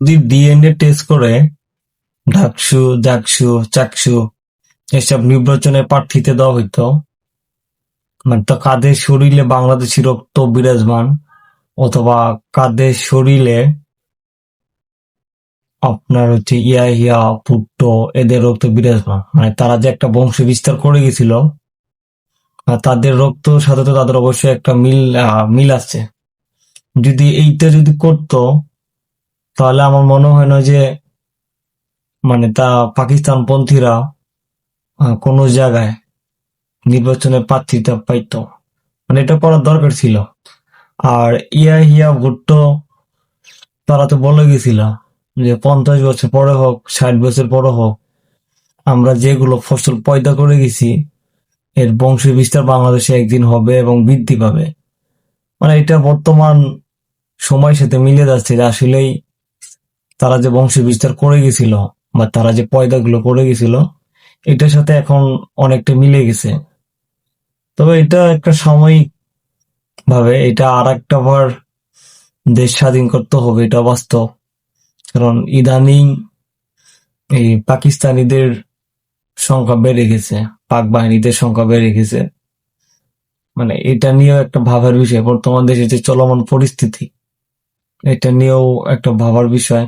যদি DNA test করে, ঢাকসু, জাকসু, চাকসু, এসব নির্বাচনে প্রার্থীতে দেওয়া হইতো মানে তো কাদের শরীরে বাংলাদেশি রক্ত বিরাজমান, অথবা কাদের শরীরে আপনার হচ্ছে ইয়া ইয়া ভুট্টো এদের রক্ত বিরাজমান মানে তারা যে একটা বংশ বিস্তার করে গেছিল তাদের রক্ত সাথে তাদের অবশ্যই একটা মিল মিল আছে। যদি এইটা যদি করতো তাহলে আমার মনে হয় না যে মানে তা পাকিস্তান পন্থীরা কোনো জায়গায় নির্বাচনে প্রার্থীতা পাইতো। মানে এটা করার দরকার ছিল। আর ইয়া হিয়া ভুট্টো, তারা তো বলে গেছিল যে, পঞ্চাশ বছর পরে হোক, ষাট বছর পরে হোক, আমরা যেগুলো ফসল পয়দা করে গেছি, এর বংশ বিস্তার বাংলাদেশে একদিন হবে এবং বৃদ্ধি পাবে। মানে এটা বর্তমান সময়ের সাথে মিলে যাচ্ছে যে, আসলেই তারা যে বংশ বিস্তার করে গেছিল বা তারা যে পয়দাগুলো করে গেছিল, এটার সাথে এখন অনেকটা মিলে গেছে। তবে এটা একটা সাময়িক ভাবে এটা আর একটা বার দেশ স্বাধীন করতে হবে, এটা বাস্তব। কারণ ইদানিং এই পাকিস্তানিদের সংখ্যা বেড়ে গেছে, পাক বাহিনীদের সংখ্যা বেড়ে গেছে। মানে এটা নিয়েও একটা ভাবার বিষয়। বর্তমান দেশে যে চলমান পরিস্থিতি, এটা নিয়েও একটা ভাবার বিষয়।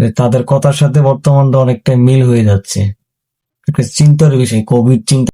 যে তাদের কথার সাথে বর্তমানটা অনেকটা মিল হয়ে যাচ্ছে। একটা চিন্তার বিষয় কোভিড চিন্তা